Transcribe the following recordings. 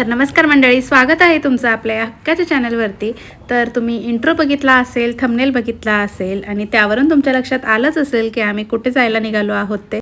तर नमस्कार मंडळी स्वागत आहे तुमचं आपल्या हक्काच्या चॅनलवरती. तर तुम्ही इंट्रो बघितला असेल थंबनेल बघितला असेल आणि त्यावरून तुमच्या लक्षात आलंच असेल की आम्ही कुठे जायला निघालो आहोत ते.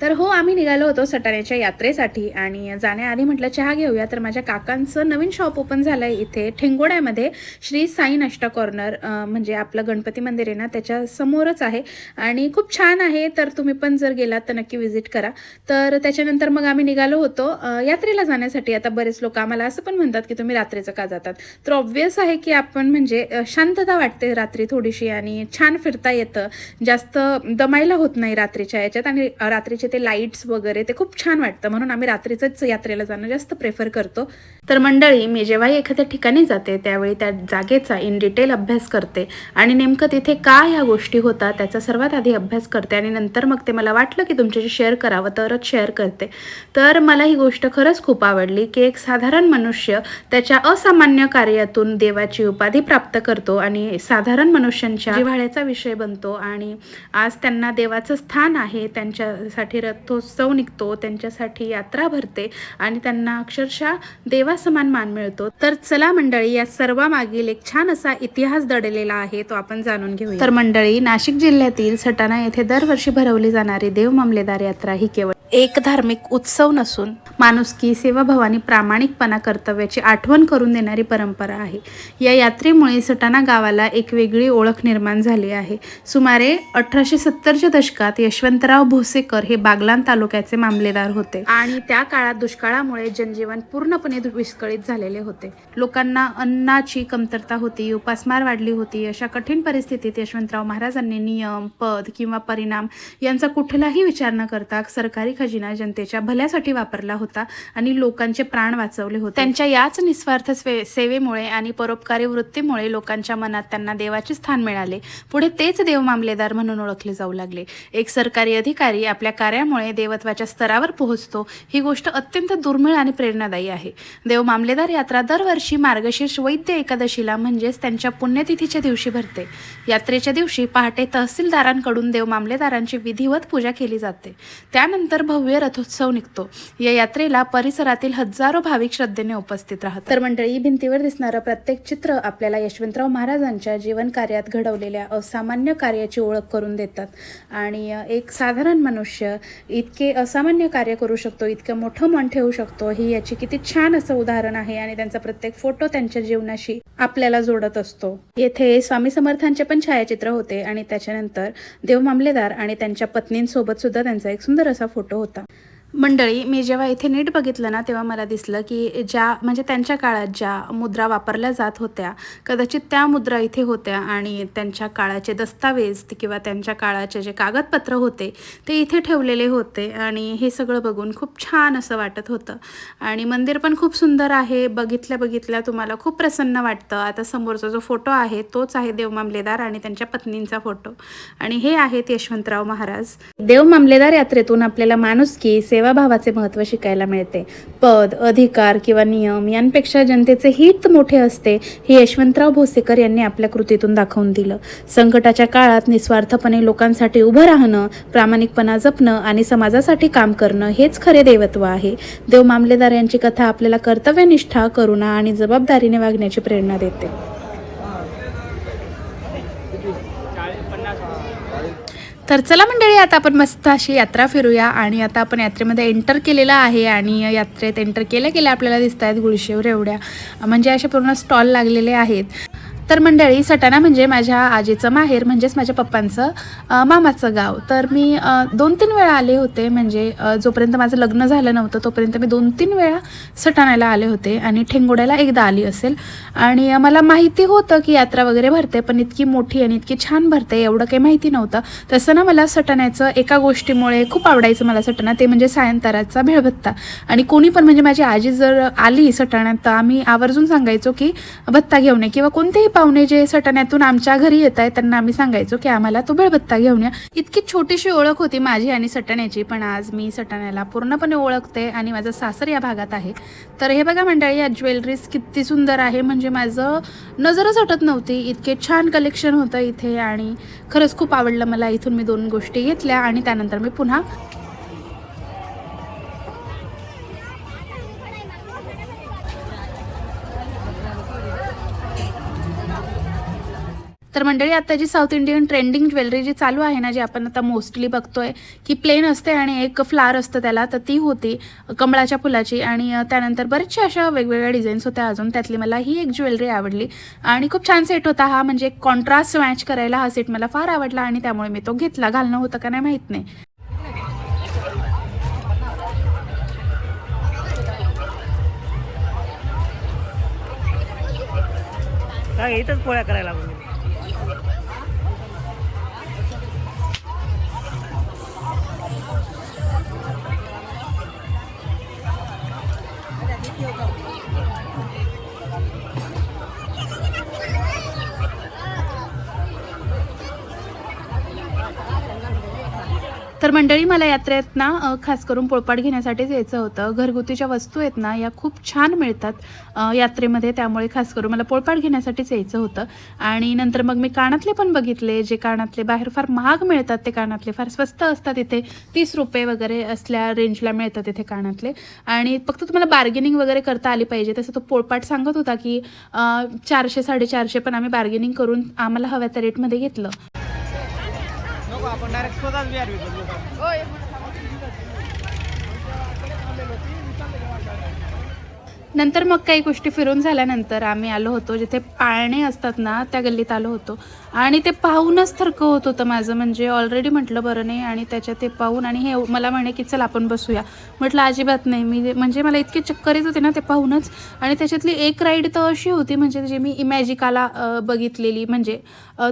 तर हो आम्ही निघालो होतो सटाण्याच्या यात्रेसाठी आणि जाण्याआधी म्हटलं चहा घेऊया. तर माझ्या काकांचं नवीन शॉप ओपन झालं आहे इथे ठेंगोड्यामध्ये. श्री साई नाश्ता कॉर्नर म्हणजे आपलं गणपती मंदिर आहे ना त्याच्या समोरच आहे. आणि खूप छान आहे. तर तुम्ही पण जर गेलात तर नक्की व्हिजिट करा. तर त्याच्यानंतर मग आम्ही निघालो होतो यात्रेला जाण्यासाठी. आता बरेच लोक आम्हाला असं पण म्हणतात की तुम्ही रात्रीचं का जातात? तर ऑब्वियस आहे की आपण म्हणजे शांतता वाटते रात्री थोडीशी आणि छान फिरता येतं. जास्त दमायला होत नाही रात्रीच्या याच्यात आणि रात्रीच्या रात्रीचे ते लाईट्स वगैरे ते खूप छान वाटतं. म्हणून आम्ही रात्रीचंच यात्रेला जाणं जास्त प्रेफर करतो. तर मंडळी मी जेव्हाही एखाद्या ठिकाणी जाते त्यावेळी त्या जागेचा इन डिटेल अभ्यास करते. आणि नेमकं तिथे का ह्या गोष्टी होतात त्याचा सर्वात आधी अभ्यास करते आणि नंतर मग ते मला वाटलं की तुमच्याशी शेअर करावं तरच शेअर करते. तर मला ही गोष्ट खरंच खूप आवडली की एक साधारण मनुष्य त्याच्या असामान्य कार्यातून देवाची उपाधी प्राप्त करतो आणि साधारण मनुष्यांच्या जिव्हाळ्याचा विषय बनतो आणि आज त्यांना देवाचं स्थान आहे त्यांच्यासाठी रथोत्सव निघतो त्यांच्यासाठी यात्रा भरते आणि त्यांना अक्षरशः देवासमान मान मिळतो. तर चला मंडळी या सर्वामागील एक छान असा इतिहास दडलेला आहे तो आपण जाणून घेऊया. तर मंडळी नाशिक जिल्ह्यातील सटाणा येथे दरवर्षी भरवली जाणारी देव मामलेदार यात्रा ही केवळ एक धार्मिक उत्सव नसून माणुसकी सेवाभावानी प्रामाणिकपणा कर्तव्याची आठवण करून देणारी परंपरा आहे. या यात्रेमुळे सटाणा गावाला एक वेगळी ओळख निर्माण झाली आहे. सुमारे अठराशे सत्तरच्या दशकात यशवंतराव भोसेकर हे बागलान तालुक्याचे मामलेदार होते आणि त्या काळात दुष्काळामुळे जनजीवन पूर्णपणे विस्कळीत झालेले होते. लोकांना अन्नाची कमतरता होती उपासमार वाढली होती. अशा कठीण परिस्थितीत यशवंतराव महाराजांनी नियम पद किंवा परिणाम यांचा कुठलाही विचार न करता सरकारी खजिना जनतेच्या भल्यासाठी वापरला होता आणि लोकांचे प्राण वाचवले होते. त्यांच्या याच निस्वार्थ सेवेमुळे आणि परोपकारी वृत्तीमुळे लोकांच्या मनात त्यांना देवाचे स्थान मिळाले. पुढे तेच देव मामलेदार म्हणून ओळखले जाऊ लागले. एक सरकारी अधिकारी आपल्या कार्यामुळे देवत्वाच्या स्तरावर पोहोचतो ही गोष्ट अत्यंत दुर्मिळ आणि प्रेरणादायी आहे. देव मामलेदार यात्रा दरवर्षी मार्गशीर्ष वैद्य एकादशीला म्हणजेच त्यांच्या पुण्यतिथीच्या दिवशी भरते. यात्रेच्या दिवशी पहाटे तहसीलदारांकडून देव मामलेदारांची विधिवत पूजा केली जाते. त्यानंतर भव्य रथोत्सव निघतो. या यात्रेला परिसरातील हजारो भाविक श्रद्धेने उपस्थित राहतात. तर मंडळी भिंतीवर दिसणारं प्रत्येक चित्र आपल्याला यशवंतराव महाराजांच्या जीवन कार्यात घडवलेल्या असामान्य कार्याची ओळख करून देतात. आणि एक साधारण मनुष्य इतके असामान्य कार्य करू शकतो इतकं मोठं मन ठेवू शकतो ही याची किती छान असं उदाहरण आहे आणि त्यांचा प्रत्येक फोटो त्यांच्या जीवनाशी आपल्याला जोडत असतो. येथे स्वामी समर्थांचे पण छायाचित्र होते आणि त्याच्यानंतर देव मामलेदार आणि त्यांच्या पत्नींसोबत सुद्धा त्यांचा एक सुंदर असा फोटो होता. मंडळी मी जेव्हा इथे नीट बघितलं ना तेव्हा मला दिसलं की ज्या म्हणजे त्यांच्या काळात ज्या मुद्रा वापरल्या जात होत्या कदाचित त्या मुद्रा इथे होत्या आणि त्यांच्या काळाचे दस्तावेज किंवा त्यांच्या काळाचे जे कागदपत्र होते ते इथे ठेवलेले होते आणि हे सगळं बघून खूप छान असं वाटत होतं. आणि मंदिर पण खूप सुंदर आहे. बघितल्या बघितल्या तुम्हाला खूप प्रसन्न वाटतं. आता समोरचा जो फोटो आहे तोच आहे देव मामलेदार आणि त्यांच्या पत्नींचा फोटो. आणि हे आहेत यशवंतराव महाराज. देव मामलेदार यात्रेतून आपल्याला माणुसकी सेवाभावाचे महत्त्व शिकायला मिळते. पद अधिकार किंवा नियम यांपेक्षा जनतेचे हित मोठे असते हे यशवंतराव भोसेकर यांनी आपल्या कृतीतून दाखवून दिलं. संकटाच्या काळात निस्वार्थपणे लोकांसाठी उभं राहणं प्रामाणिकपणा जपणं आणि समाजासाठी काम करणं हेच खरे देवत्व आहे. देव मामलेदार यांची कथा आपल्याला कर्तव्यनिष्ठा करुणा आणि जबाबदारीने वागण्याची प्रेरणा देते. तर चला मंडळी आता आपण मस्त अशी यात्रा फिरूया आणि आता आपण यात्रेमध्ये एंटर केलेलं आहे आणि यात्रेत एंटर केल्या केल्या आपल्याला दिसत आहेत गुळशेवर एवढ्या. म्हणजे असे पूर्ण स्टॉल लागलेले आहेत. तर मंडळी सटाणा म्हणजे माझ्या आजीचं माहेर म्हणजेच माझ्या पप्पांचं मामाचं गाव. तर मी दोन तीन वेळा आले होते म्हणजे जोपर्यंत माझं लग्न झालं नव्हतं तोपर्यंत मी दोन तीन वेळा सटाण्याला आले होते आणि ठेंगोड्याला एकदा आली असेल. आणि मला माहिती होतं की यात्रा वगैरे भरते पण इतकी मोठी आणि इतकी छान भरते एवढं काही माहिती नव्हतं. तसं ना मला सटाण्याचं एका गोष्टीमुळे खूप आवडायचं मला सटाणा ते म्हणजे सायंताराचा भेळभत्ता. आणि कोणी पण म्हणजे माझी आजी जर आली सटाण्यात तर आम्ही आवर्जून सांगायचो की भत्ता घेऊन ये किंवा कोणतेही पाहुणे जे सटाण्यातून आमच्या घरी येत आहेत त्यांना आम्ही सांगायचो की आम्हाला तो बेळबत्ता घेऊन या. इतकी छोटीशी ओळख होती माझी आणि सटाण्याची पण आज मी सटाण्याला पूर्णपणे ओळखते आणि माझं सासर या भागात आहे. तर हे बघा मंडळी या ज्वेलरीज किती सुंदर आहे. म्हणजे माझं नजरच हटत नव्हती. इतके छान कलेक्शन होतं इथे आणि खरंच खूप आवडलं मला. इथून मी दोन गोष्टी घेतल्या आणि त्यानंतर मी पुन्हा तर मंडळी आता जी साऊथ इंडियन ट्रेंडिंग ज्वेलरी जी चालू आहे ना जी आपण आता मोस्टली बघतोय की प्लेन असते आणि एक फ्लार असतं त्याला तर ती होती कमळाच्या फुलाची. आणि त्यानंतर बरेचशा अशा वेगवेगळ्या डिझाईन्स होत्या अजून. त्यातली मला ही एक ज्वेलरी आवडली. आणि खूप छान सेट होता हा म्हणजे कॉन्ट्रास्ट मॅच करायला हा सेट मला फार आवडला आणि त्यामुळे मी तो घेतला. घालणं होतं का नाही माहीत नाही. काय इथंच पोळ्या करायला लागलो तर मंडळी मला यात्रेत ना खास करून पोळपाट घेण्यासाठीच यायचं होतं. घरगुतीच्या वस्तू आहेत ना या खूप छान मिळतात यात्रेमध्ये. त्यामुळे खास करून मला पोळपाट घेण्यासाठीच यायचं होतं. आणि नंतर मग मी कानातले पण बघितले जे कानातले बाहेर फार महाग मिळतात ते कानातले फार स्वस्त असतात इथे. तीस रुपये वगैरे असल्या रेंजला मिळतात इथे कानातले. आणि फक्त तुम्हाला बार्गेनिंग वगैरे करता आली पाहिजे. तसं तो पोळपाट सांगत होता की चारशे साडेचारशे पण आम्ही बार्गेनिंग करून आम्हाला हव्या त्या रेटमध्ये घेतलं. आपण डायरेक्ट स्वतःच बिहार विकत नंतर मग काही गोष्टी फिरून झाल्यानंतर आम्ही आलो होतो जिथे पाळणे असतात ना त्या गल्लीत आलो होतो. आणि ते पाहूनच थरकं होत होतं माझं. म्हणजे ऑलरेडी म्हटलं बरं नाही आणि त्याच्यात ते पाहून आणि हे मला म्हणे की चल आपण बसूया. म्हटलं अजिबात नाही. मी म्हणजे मला इतके चक्कर येत होते ना ते पाहूनच. आणि त्याच्यातली एक राईड तर अशी होती म्हणजे जे मी इमॅजिकाला बघितलेली. म्हणजे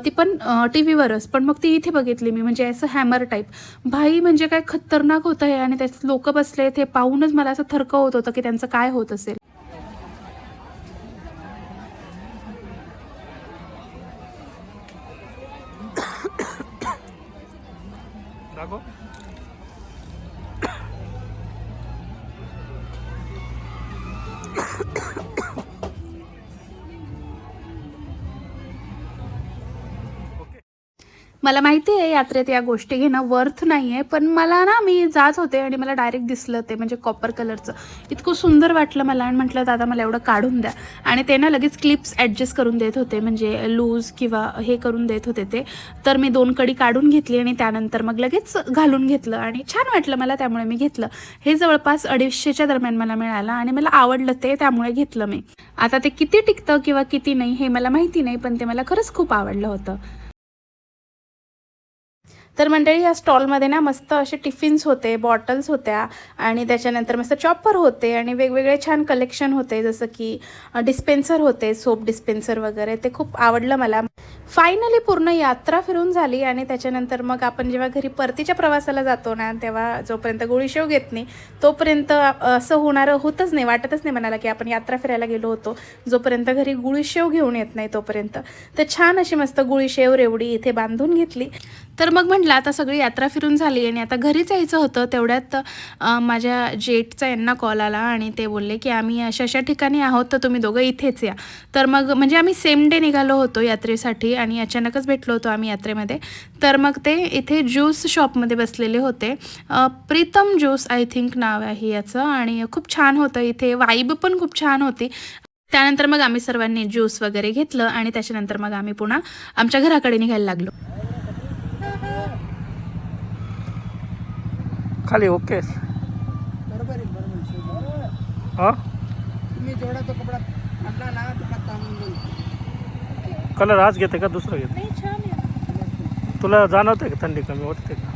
ती पण टी व्हीवरच पण मग ती इथे बघितली मी म्हणजे असं हॅमर टाईप भाई म्हणजे काय खतरनाक होतं हे. आणि त्याच्यात लोक बसले ते पाहूनच मला असं थरकं होत होतं की त्यांचं काय होत असेल. मला माहिती आहे यात्रेत या गोष्टी घेणं वर्थ नाही आहे पण मला ना मी जात होते आणि मला डायरेक्ट दिसलं ते म्हणजे कॉपर कलरचं इतकं सुंदर वाटलं मला आणि म्हटलं दादा मला एवढं काढून द्या. आणि ते ना लगेच क्लिप्स ॲडजस्ट करून देत होते म्हणजे लूज किंवा हे करून देत होते ते. तर मी दोन कडी काढून घेतली आणि त्यानंतर मग लगेच घालून घेतलं आणि छान वाटलं मला त्यामुळे मी घेतलं. हे जवळपास अडीचशेच्या दरम्यान मला मिळालं आणि मला आवडलं ते त्यामुळे घेतलं मी. आता ते किती टिकतं किंवा किती नाही हे मला माहिती नाही पण ते मला खरंच खूप आवडलं होतं. तर मंडळी या स्टॉलमध्ये ना मस्त असे टिफिन्स होते बॉटल्स होत्या आणि त्याच्यानंतर मस्त चॉपर होते आणि वेगवेगळे छान कलेक्शन होते जसं की डिस्पेन्सर होते सोप डिस्पेन्सर वगैरे. ते खूप आवडलं मला. फायनली पूर्ण यात्रा फिरून झाली आणि त्याच्यानंतर मग आपण जेव्हा घरी परतीच्या प्रवासाला जातो ना तेव्हा जोपर्यंत गोळीशेव घेत नाही तोपर्यंत असं होणारं होतच नाही वाटतच नाही म्हणाला की आपण यात्रा फिरायला गेलो होतो. जोपर्यंत घरी गुळीशेव घेऊन येत नाही तोपर्यंत. तर छान अशी मस्त गुळीशेव रेवडी इथे बांधून घेतली. तर मग म्हटलं आता सगळी यात्रा फिरून झाली आणि आता घरीच यायचं होतं. तेवढ्यात माझ्या जेटचा यांना कॉल आला आणि ते बोलले की आम्ही अशा अशा ठिकाणी आहोत तर तुम्ही दोघं इथेच या. तर मग म्हणजे आम्ही सेम डे निघालो होतो यात्रेसाठी आणि अचानकच भेटलो होतो आम्ही यात्रेमध्ये. तर मग ते इथे ज्यूस शॉपमध्ये बसलेले होते. प्रीतम ज्यूस आय थिंक नाव आहे याचं आणि खूप छान होतं इथे. वाईब पण खूप छान होती. त्यानंतर मग आम्ही सर्वांनी ज्यूस वगैरे घेतलं आणि त्याच्यानंतर मग आम्ही पुन्हा आमच्या घराकडे निघायला लागलो. खाली ओके. बरोबर आहे बरोबर हा? तुम्ही जेवढा तो कपडा आणला ना कलर आज घेते का दुसरं घेते? तुला जाणवते का थंडी कमी वाटते का?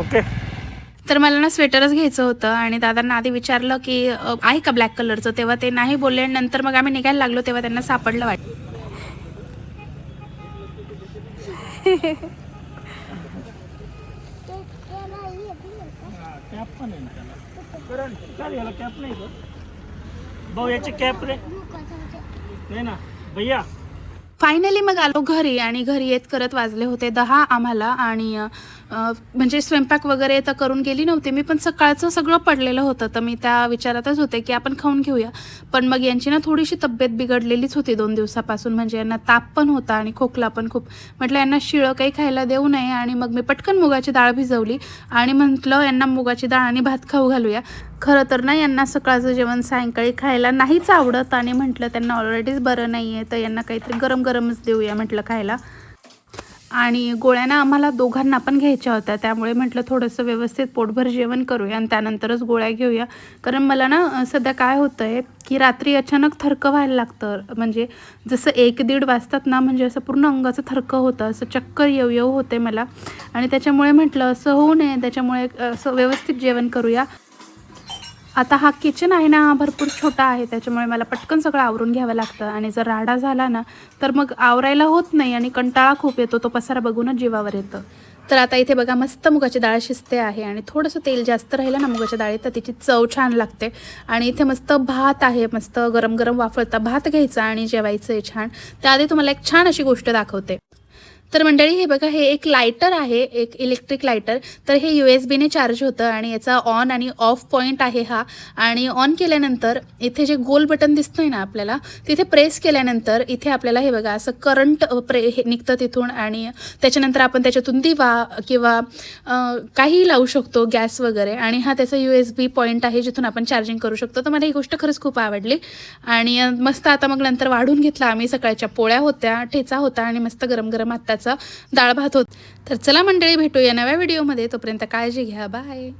ओके. तर मला ना स्वेटरच घ्यायचं होतं आणि दादांना आधी विचारलं की आहे का ब्लॅक कलरचं तेव्हा ते नाही बोलले आणि नंतर मग आम्ही निघायला लागलो तेव्हा त्यांना सापडलं वाट. कॅप नाही भाऊ याची कॅप रे. नाही ना भैया. फायनली मग आलो घरी आणि घरी येत करत वाजले होते दहा आम्हाला आणि म्हणजे स्वयंपाक वगैरे तर करून गेली नव्हती मी पण सकाळचं सगळं पडलेलं होतं. तर मी त्या विचारातच होते की आपण खाऊन घेऊया. पण मग यांची ना थोडीशी तब्येत बिघडलेलीच होती दोन दिवसापासून. म्हणजे यांना ताप पण होता आणि खोकला पण खूप. म्हटलं यांना शिळं काही खायला देऊ नये आणि मग मी पटकन मुगाची डाळ भिजवली आणि म्हटलं यांना मुगाची डाळ आणि भात खाऊ घालूया. खरं तर ना यांना सकाळचं जेवण सायंकाळी खायला नाहीच आवडत आणि म्हटलं त्यांना ऑलरेडीच बरं नाही आहे तर यांना काहीतरी गरम गरमच देऊया म्हटलं खायला. आणि गोळ्या ना आम्हाला दोघांना पण घ्यायच्या होत्या त्यामुळे म्हटलं थोडंसं व्यवस्थित पोटभर जेवण करूया आणि त्यानंतरच गोळ्या घेऊया. कारण मला ना सध्या काय होतं आहे की रात्री अचानक थरकं व्हायला लागतं. म्हणजे जसं एक दीड वाजतात ना म्हणजे असं पूर्ण अंगाचं थरकं होतं असं चक्कर येऊ येऊ होते मला. आणि त्याच्यामुळे म्हटलं असं होऊ नये त्याच्यामुळे असं व्यवस्थित जेवण करूया. आता हा किचन आहे ना हा भरपूर छोटा आहे. त्याच्यामुळे मला पटकन सगळं आवरून घ्यावं लागतं. आणि जर राडा झाला ना तर मग आवरायला होत नाही आणि कंटाळा खूप येतो. तो पसारा बघूनच जीवावर येतं. तर आता इथे बघा मस्त मुगाची डाळ शिजते आहे. आणि थोडंसं तेल जास्त राहिलं ना मुगाच्या डाळीत तर तिची चव छान लागते. आणि इथे मस्त भात आहे. मस्त गरम गरम वाफळता भात घ्यायचा आणि जेवायचं आहे छान. त्याआधी तुम्हाला एक छान अशी गोष्ट दाखवते. तर मंडळी हे बघा हे एक लायटर आहे एक इलेक्ट्रिक लायटर तर हे यू एस बीने चार्ज होतं आणि याचा ऑन आणि ऑफ पॉईंट आहे हा. आणि ऑन केल्यानंतर इथे जे गोल बटन दिसतंय ना आपल्याला तिथे प्रेस केल्यानंतर इथे आपल्याला हे बघा असं करंट प्रे हे निघतं तिथून आणि त्याच्यानंतर आपण त्याच्यातून दिवा किंवा काहीही लावू शकतो गॅस वगैरे. आणि हा त्याचा यू एस बी पॉईंट आहे जिथून आपण चार्जिंग करू शकतो. तर मला ही गोष्ट खरंच खूप आवडली. आणि मस्त आता मग नंतर वाढून घेतला आम्ही सकाळच्या पोळ्या होत्या ठेचा होता आणि मस्त गरम गरम आत्ताचा डाळ भात होत. तर चला मंडळी भेटूया नव्या व्हिडिओमध्ये. तोपर्यंत काळजी घ्या. बाय.